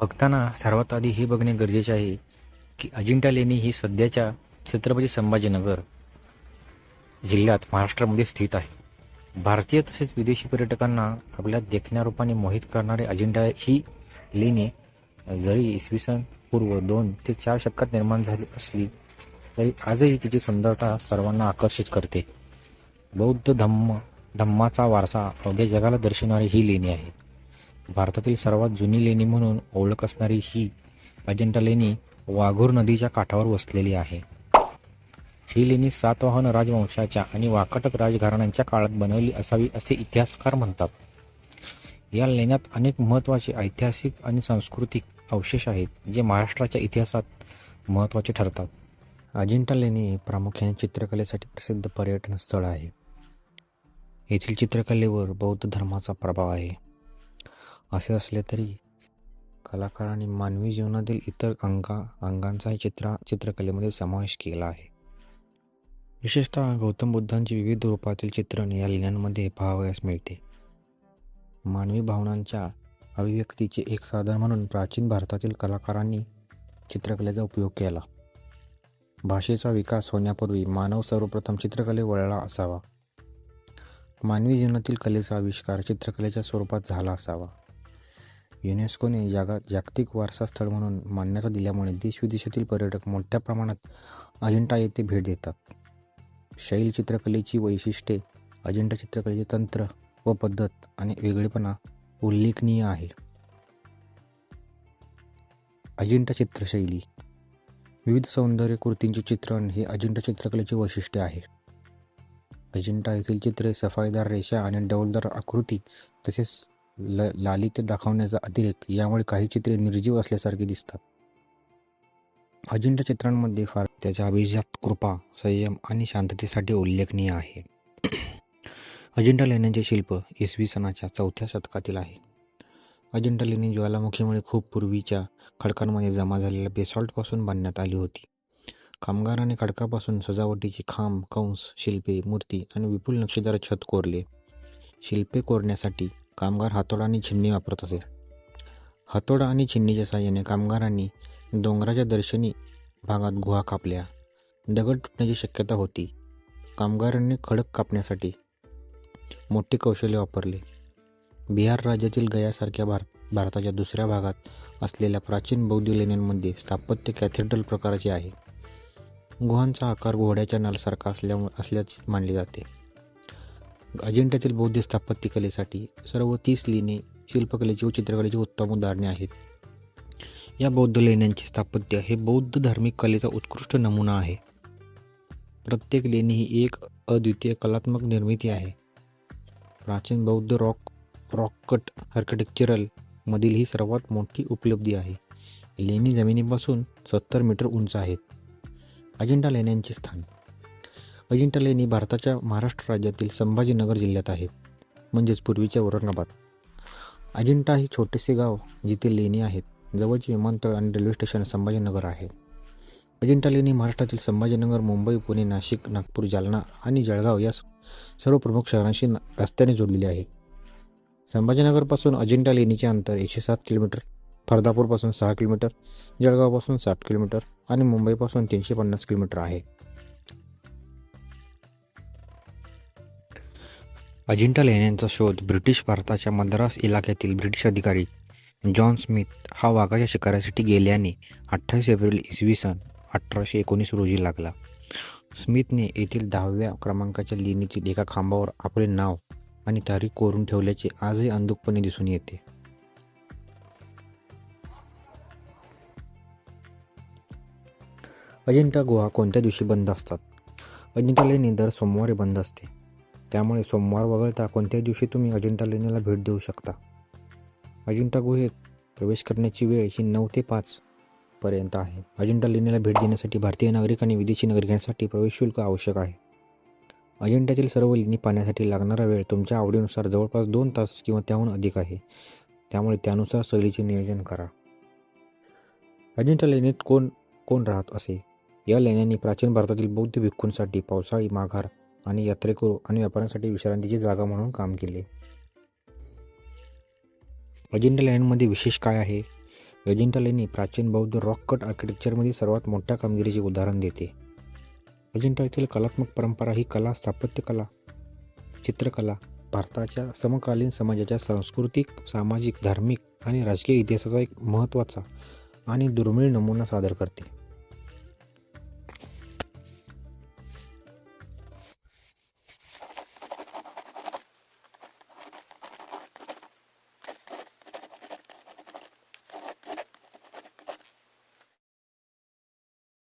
बघताना सर्वात आधी हे बघणे गरजेचे आहे की अजिंठा लेणी ही सध्याच्या छत्रपती संभाजीनगर जिल्ह्यात महाराष्ट्रामध्ये स्थित आहे. भारतीय तसेच विदेशी पर्यटकांना आपल्या देखण्या रूपाने मोहित करणारे अजिंठा ही लेणी जरी इसवी सन पूर्व दोन ते चार शतकात निर्माण झाली असली तरी आजही तिची सुंदरता सर्वांना आकर्षित करते. बौद्ध धम्म धम्माचा वारसा अवघ्या जगाला दर्शवणारी ही लेणी आहे. भारतातील सर्वात जुनी लेणी म्हणून ओळख असणारी ही अजिंठा लेणी वाघूर नदीच्या काठावर वसलेली आहे. ही लेणी सातवाहन राजवंशाच्या आणि वाकटक राजघराण्यांच्या काळात बनवली असावी असे इतिहासकार म्हणतात. या लेण्यात अनेक महत्त्वाचे ऐतिहासिक आणि सांस्कृतिक अवशेष आहेत जे महाराष्ट्राच्या इतिहासात महत्त्वाचे ठरतात. अजिंठा लेणी प्रामुख्याने चित्रकलेसाठी प्रसिद्ध पर्यटन स्थळ आहे. येथील चित्रकलेवर बौद्ध धर्माचा प्रभाव आहे. असे असले तरी कलाकारांनी मानवी जीवनातील इतर अंगा अंगांचाही चित्र चित्रकलेमध्ये समावेश केला आहे. विशेषतः गौतम बुद्धांची विविध रूपातील चित्रण या लेण्यांमध्ये पाहावयास मिळते. मानवी भावनांच्या अभिव्यक्तीचे एक साधन म्हणून प्राचीन भारतातील कलाकारांनी चित्रकलेचा उपयोग केला. भाषेचा विकास होण्यापूर्वी मानव सर्वप्रथम चित्रकले वळला असावा. मानवी जीवनातील कलेचा आविष्कार चित्रकलेच्या स्वरूपात झाला असावा. युनेस्कोने जागा जागतिक वारसा स्थळ म्हणून मान्यता दिल्यामुळे देशविदेशातील पर्यटक मोठ्या प्रमाणात अजिंठा येथे भेट देतात. शैल चित्रकलेची वैशिष्ट्ये अजिंठा चित्रकलेचे तंत्र व पद्धत आणि वेगळेपणा उल्लेखनीय आहे. अजिंठा चित्रशैली. विविध सौंदर्य कृतींचे चित्रण हे अजिंठा चित्रकलेचे वैशिष्ट्य आहे. अजिंठा येथील चित्रे सफाईदार रेषा आणि डौलदार आकृती तसेच ल लालित्य दाखवण्याचा अतिरेक यामुळे काही चित्रे निर्जीव असल्यासारखी दिसतात. अजिंठा चित्रांमध्ये फार त्याच्या अभिजात कृपा संयम आणि शांततेसाठी उल्लेखनीय आहे. अजिंठा लेण्यांचे शिल्प इसवी सणाच्या चौथ्या शतकातील आहे. अजिंठा लेणी ज्वालामुखीमुळे खूप पूर्वीच्या खडकांमध्ये जमा झालेल्या बेसॉल्टपासून बांधण्यात आली होती. कामगाराने खडकापासून सजावटीचे खांब कंस शिल्पे मूर्ती आणि विपुल नक्षीदार छत कोरले. शिल्पे कोरण्यासाठी कामगार हातोडा आणि छिन्नी वापरत असे. हातोडा आणि छिन्नीच्या साह्याने कामगारांनी डोंगराच्या दर्शनी भागात गुहा कापल्या. दगड तुटण्याची शक्यता होती. कामगारांनी खडक कापण्यासाठी मोठे कौशल्य वापरले. बिहार राज्यातील गयासारख्या भार भारताच्या दुसऱ्या भागात असलेल्या प्राचीन बौद्ध लेण्यांमध्ये स्थापत्य कॅथेड्रल प्रकाराचे आहे. गुहांचा आकार घोड्याच्या नलसारखा असल्या असल्याचे मानले जाते. अजिंठ्यातील बौद्ध स्थापत्यकलेसाठी सर्व तीस लेणी शिल्पकलेची व चित्रकलेची उत्तम उदाहरणे आहेत. या बौद्ध लेण्यांचे स्थापत्य हे बौद्ध धार्मिक कलेचा उत्कृष्ट नमुना आहे. प्रत्येक लेणी ही एक अद्वितीय कलात्मक निर्मिती आहे. प्राचीन बौद्ध रॉक रॉककट आर्किटेक्चरल मधील ही सर्वात मोठी उपलब्धी आहे. लेणी जमिनीपासून सत्तर मीटर उंच आहेत. अजिंठा लेण्यांचे स्थान. अजिंठा लेणी भारताच्या महाराष्ट्र राज्यातील संभाजीनगर जिल्ह्यात आहे म्हणजेच पूर्वीच्या औरंगाबाद. अजिंठा हे छोटेसे गाव जिथे लेणी आहेत जवळचे विमानतळ आणि रेल्वे स्टेशन संभाजीनगर आहे. अजिंठा लेणी महाराष्ट्रातील संभाजीनगर मुंबई पुणे नाशिक नागपूर जालना आणि जळगाव या सर्व प्रमुख शहरांशी न- रस्त्याने जोडलेली आहे. संभाजीनगरपासून अजिंठा लेणीचे अंतर एकशे सात किलोमीटर फरदापूरपासून सहा किलोमीटर जळगावपासून साठ किलोमीटर आणि मुंबईपासून तीनशे पन्नास किलोमीटर आहे. अजिंठा लेण्यांचा शोध ब्रिटिश भारताच्या मद्रास इलाक्यातील ब्रिटिश अधिकारी जॉन स्मिथ हा वाघाच्या शिकारासाठी गेल्याने अठ्ठावीस एप्रिल इसवी सन अठराशे एकोणीस रोजी लागला. स्मिथने येथील दहाव्या क्रमांकाच्या लेणीतील एका खांबावर आपले नाव आणि तारीख कोरून ठेवल्याचे आजही अंधुकपणे दिसून येते. अजिंठा गुहा कोणत्या दिवशी बंद असतात? अजिंठा लेणी दर सोमवारी बंद असते. त्यामुळे सोमवार वगळता कोणत्याही दिवशी तुम्ही अजिंठा लेणीला भेट देऊ शकता. अजिंठा गुहेत प्रवेश करण्याची वेळ ही नऊ ते पाच पर्यंत आहे. अजिंठा लेणीला भेट देण्यासाठी भारतीय नागरिक आणि विदेशी नागरिकांसाठी प्रवेश शुल्क आवश्यक आहे. अजिंठ्यातील सर्व लेणी पाहण्यासाठी लागणारा वेळ तुमच्या आवडीनुसार जवळपास दोन तास किंवा त्याहून अधिक आहे. त्यामुळे त्यानुसार सहलीचे नियोजन करा. अजिंठा लेणीत कोण कोण राहत असे? या लेण्यांनी प्राचीन भारतातील बौद्ध भिक्खूंसाठी पावसाळी माघार आणि यात्रेकरू आणि व्यापाऱ्यांसाठी विश्रांतीची जागा म्हणून काम केले. अजिंठा लेण्यांमध्ये विशेष काय आहे? अजिंठा लेणी प्राचीन बौद्ध रॉक कट आर्किटेक्चरमध्ये सर्वात मोठ्या कामगिरीचे उदाहरण देते. अजिंठा येथील कलात्मक परंपरा ही कला स्थापत्यकला चित्रकला भारताच्या समकालीन समाजाच्या सांस्कृतिक सामाजिक धार्मिक आणि राजकीय इतिहासाचा एक महत्त्वाचा आणि दुर्मिळ नमुना सादर करते.